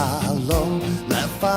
า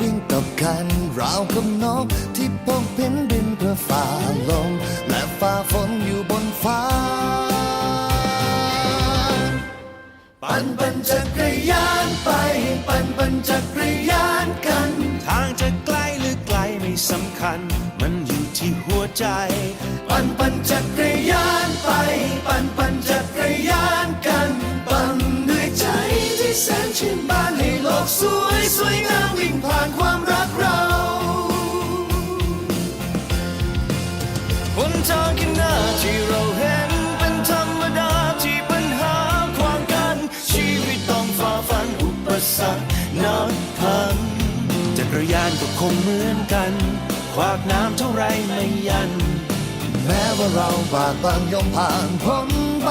วิ่งกับกันราวกับนกที่พกพินบินเพื่อฝ่าลม และฝ่าฝนอยู่บนฟ้า ปั่นปั่นจักรยานไป ปั่นปั่นจักรยานกัน ทางจะไกลหรือไกลไม่สำคัญ มันอยู่ที่หัวใจ ปั่นปั่นจักร ยสวยงามวิ่งผ่านความรักเราหนทางข้างหน้าที่เราเห็นเป็นธรรมดาที่ปัญหาขวางกัน ชีวิตต้องฝ่าฟันอุปสรรคนับพันจักรยานก็คงเหมือนกัน ขวากน้ำเท่าไรไม่ยัน แม้ว่าเราบากบังยอมผ่านพ้นไป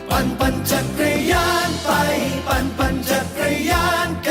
ปั่นปั่นจักรยานไป ปั่นปั่นจักรยานกัน